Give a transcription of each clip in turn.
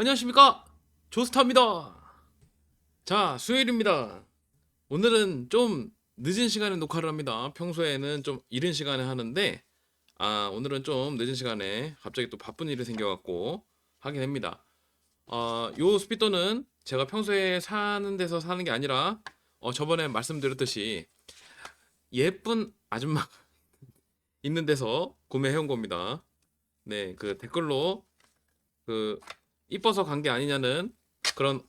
안녕하십니까? 조스타입니다. 자 수요일입니다. 오늘은 좀 늦은 시간에 녹화를 합니다. 평소에는 좀 이른 시간에 하는데 아 오늘은 좀 늦은 시간에 갑자기 또 바쁜 일이 생겨갖고 하게 됩니다. 어요 스피터는 제가 평소에 사는 데서 사는 게 아니라 어 저번에 말씀드렸듯이 예쁜 아줌마 있는 데서 구매해온 겁니다. 네그 댓글로 그 이뻐서 간 게 아니냐는 그런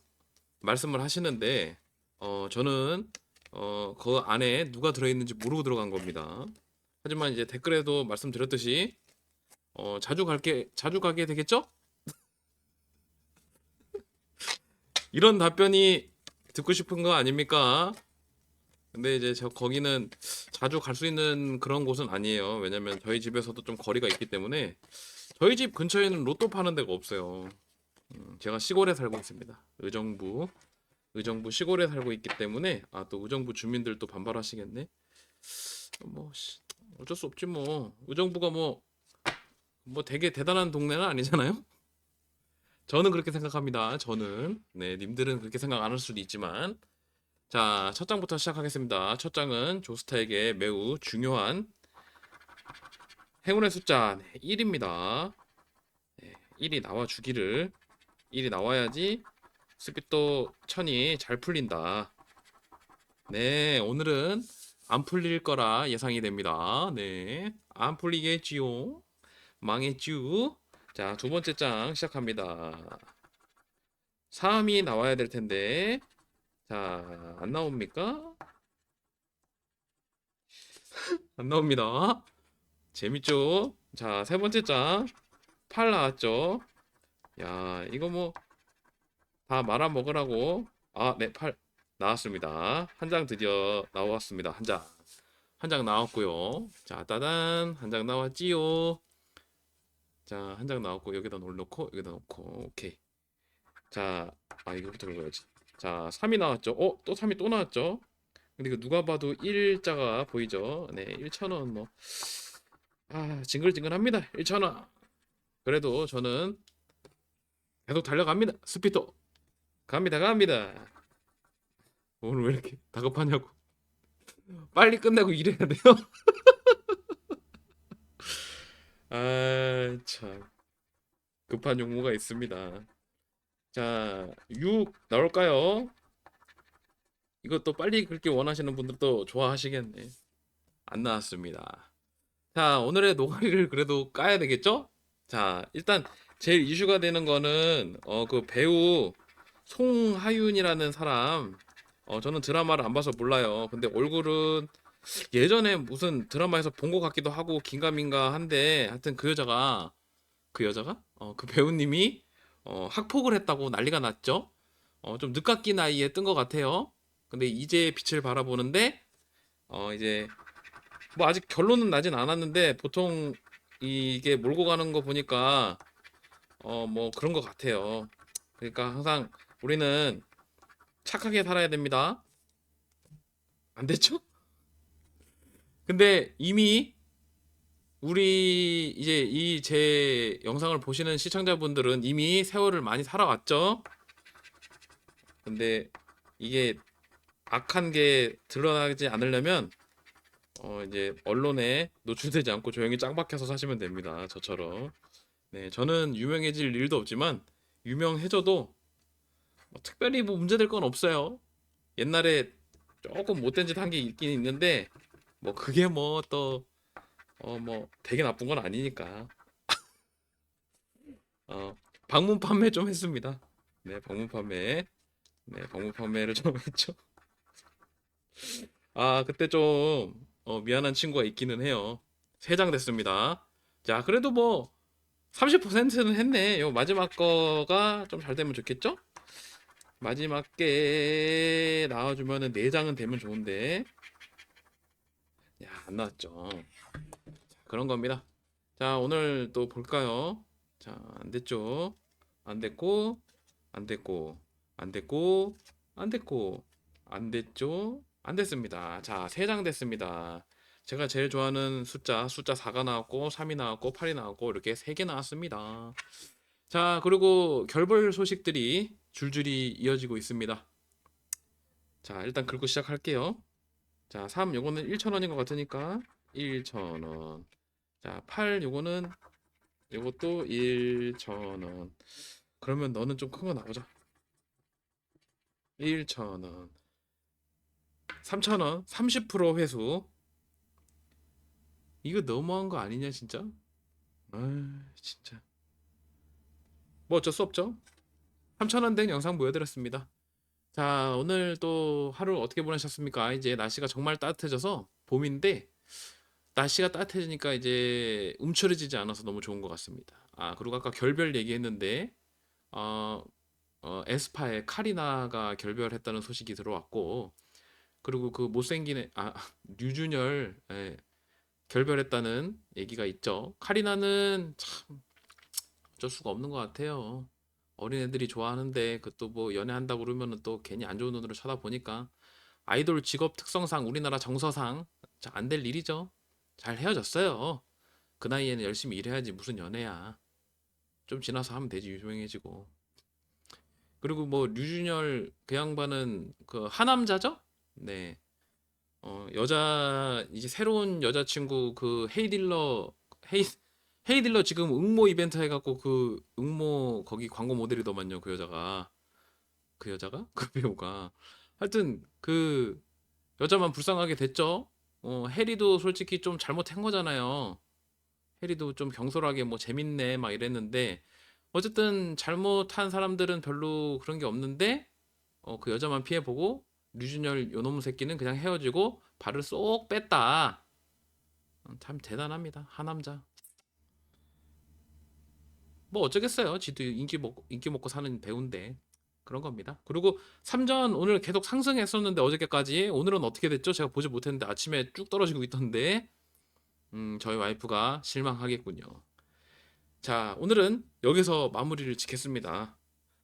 말씀을 하시는데 어 저는 어 그 안에 누가 들어있는지 모르고 들어간 겁니다. 하지만 이제 댓글에도 말씀드렸듯이 어 자주 갈게 자주 가게 되겠죠? 이런 답변이 듣고 싶은 거 아닙니까? 근데 이제 저 거기는 자주 갈 수 있는 그런 곳은 아니에요. 왜냐면 저희 집에서도 좀 거리가 있기 때문에 저희 집 근처에는 로또 파는 데가 없어요. 음, 제가 시골에 살고 있습니다. 의정부 의정부 시골에 살고 있기 때문에 아 또 의정부 주민들도 반발하시겠네. 뭐 씨, 어쩔 수 없지 뭐 의정부가 뭐뭐 되게 대단한 동네는 아니잖아요. 저는 그렇게 생각합니다. 저는 네 님들은 그렇게 생각 안 할 수도 있지만 자 첫 장부터 시작하겠습니다. 첫 장은 조스타에게 매우 중요한 행운의 숫자 1입니다. 1이 나와 주기를 1이 나와야지 스피또 천이 잘 풀린다. 네, 오늘은 안 풀릴 거라 예상이 됩니다. 네, 안 풀리겠지요. 망했쥬. 자, 두 번째 장 시작합니다. 3이 나와야 될 텐데. 자, 안 나옵니까? 안 나옵니다. 재밌죠? 자, 세 번째 장. 8 나왔죠? 야, 이거 뭐 다 말아 먹으라고. 아, 네, 8 나왔습니다. 한 장 드디어 나왔습니다. 한 장. 한 장 나왔고요. 자, 따단 한 장 나왔지요. 자, 한 장 나왔고 여기다 놓고 여기다 놓고 오케이. 자, 아 이거부터 긁어야지. 자, 3이 나왔죠. 어, 또 3이 또 나왔죠. 근데 이거 누가 봐도 1자가 보이죠. 네, 1,000원 뭐 아, 징글징글합니다. 1,000원. 그래도 저는 계속 달려갑니다. 스피터 갑니다, 갑니다. 오늘 왜 이렇게 다급하냐고. 빨리 끝내고 일해야 돼요. 아, 참. 급한 용무가 있습니다. 자, 6 나올까요? 이것도 빨리 그렇게 원하시는 분들도 좋아하시겠네. 안 나왔습니다. 자, 오늘의 노가리를 그래도 까야 되겠죠? 자, 일단 제일 이슈가 되는 거는 어 그 배우 송하윤이라는 사람 어 저는 드라마를 안 봐서 몰라요. 근데 얼굴은 예전에 무슨 드라마에서 본 것 같기도 하고 긴가민가 한데 하여튼 그 여자가 그 여자가 어 그 배우님이 어 학폭을 했다고 난리가 났죠. 어 좀 늦깎이 나이에 뜬 것 같아요. 근데 이제 빛을 바라보는데 어 이제 뭐 아직 결론은 나진 않았는데 보통 이게 몰고 가는 거 보니까 어 뭐 그런 것 같아요. 그러니까 항상 우리는 착하게 살아야 됩니다. 안 됐죠? 근데 이미 우리 이제 이 제 영상을 보시는 시청자분들은 이미 세월을 많이 살아왔죠? 근데 이게 악한 게 드러나지 않으려면 어 이제 언론에 노출되지 않고 조용히 짱 박혀서 사시면 됩니다. 저처럼. 네, 저는 유명해질 일도 없지만 유명해져도 뭐 특별히 뭐 문제될 건 없어요. 옛날에 조금 못된 짓 한 게 있긴 있는데 뭐 그게 뭐 또 어 뭐 되게 나쁜 건 아니니까. 어 방문 판매 좀 했습니다. 네, 방문 판매. 네, 방문 판매를 좀 했죠. 아, 그때 좀 어, 미안한 친구가 있기는 해요. 세 장 됐습니다. 자, 그래도 뭐 30%는 했네. 요 마지막 거가 좀 잘 되면 좋겠죠? 마지막 게 나와주면은 네 장은 되면 좋은데. 야, 안 나왔죠. 자, 그런 겁니다. 자, 오늘 또 볼까요? 자, 안 됐죠? 안 됐고, 안 됐고, 안 됐고, 안 됐고, 안 됐죠? 안 됐습니다. 자, 세장 됐습니다. 제가 제일 좋아하는 숫자, 숫자 4가 나왔고, 3이 나왔고, 8이 나왔고, 이렇게 세개 나왔습니다. 자, 그리고 결별 소식들이 줄줄이 이어지고 있습니다. 자, 일단 긁고 시작할게요. 자, 3 요거는 1,000원인 것 같으니까 1,000원. 자, 8 요거는 요것도 1,000원. 그러면 너는 좀 큰 거 나오자. 1,000원. 3,000원. 30% 회수. 이거 너무한 거 아니냐, 진짜? 아, 진짜. 뭐 어쩔 수 없죠. 3,000원 된 영상 보여드렸습니다. 자, 오늘 또 하루 어떻게 보내셨습니까? 이제 날씨가 정말 따뜻해져서 봄인데 날씨가 따뜻해지니까 이제 움츠러지지 않아서 너무 좋은 것 같습니다. 아, 그리고 아까 결별 얘기했는데 어, 어, 에스파의 카리나가 결별했다는 소식이 들어왔고 그리고 그 못생긴 애, 아, 류준열 예, 결별했다는 얘기가 있죠. 카리나는 참 어쩔 수가 없는 것 같아요. 어린애들이 좋아하는데 그또뭐 연애한다고 그러면은 또 괜히 안 좋은 눈으로 쳐다보니까 아이돌 직업 특성상 우리나라 정서상 안 될 일이죠. 잘 헤어졌어요. 그 나이에는 열심히 일해야지 무슨 연애야. 좀 지나서 하면 되지 유명해지고. 그리고 뭐 류준열 그 양반은 그 하남자죠? 네. 어 여자 이제 새로운 여자친구 그 헤이딜러 헤이 헤이딜러 지금 응모 이벤트 해갖고 그 응모 거기 광고 모델이더만요 그 여자가. 그 여자가? 그 배우가. 하여튼 그 여자만 불쌍하게 됐죠? 어 해리도 솔직히 좀 잘못한 거잖아요. 해리도 좀 경솔하게 뭐 재밌네 막 이랬는데 어쨌든 잘못한 사람들은 별로 그런 게 없는데 어 그 여자만 피해보고 류준열 요놈 새끼는 그냥 헤어지고 발을 쏙 뺐다 어, 참 대단합니다 하남자 뭐 어쩌겠어요. 지도 인기 먹고 인기 먹고 사는 배우인데 그런 겁니다. 그리고 3전 오늘 계속 상승했었는데 어저께까지 오늘은 어떻게 됐죠? 제가 보지 못했는데 아침에 쭉 떨어지고 있던데 음, 저희 와이프가 실망하겠군요. 자, 오늘은 여기서 마무리를 짓겠습니다.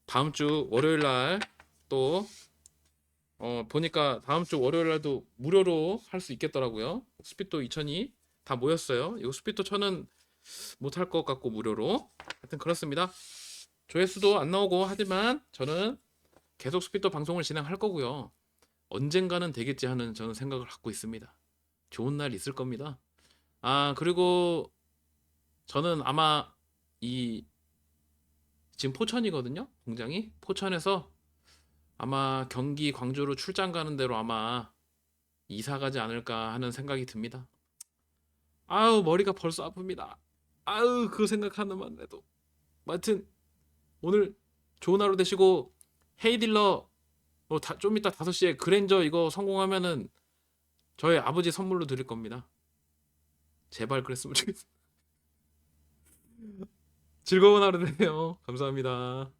다음 주 월요일 날 또 어, 보니까 다음 주 월요일 날도 무료로 할 수 있겠더라고요. 스피또 2000이 다 모였어요. 이거 스피또 1000은 못 할 것 같고 무료로. 하여튼 그렇습니다. 조회수도 안 나오고 하지만 저는 계속 스피드 방송을 진행할 거고요. 언젠가는 되겠지 하는 저는 생각을 갖고 있습니다. 좋은 날 있을 겁니다. 아 그리고 저는 아마 이 지금 포천이거든요 공장이. 포천에서 아마 경기 광주로 출장 가는 대로 아마 이사 가지 않을까 하는 생각이 듭니다. 아우 머리가 벌써 아픕니다. 아유 그거 생각하는만 해도. 하여튼 오늘 좋은 하루 되시고 헤이딜러 뭐 다, 좀 이따 5시에 그랜저 이거 성공하면은 저희 아버지 선물로 드릴 겁니다. 제발 그랬으면 좋겠습니다. 즐거운 하루 되세요. 감사합니다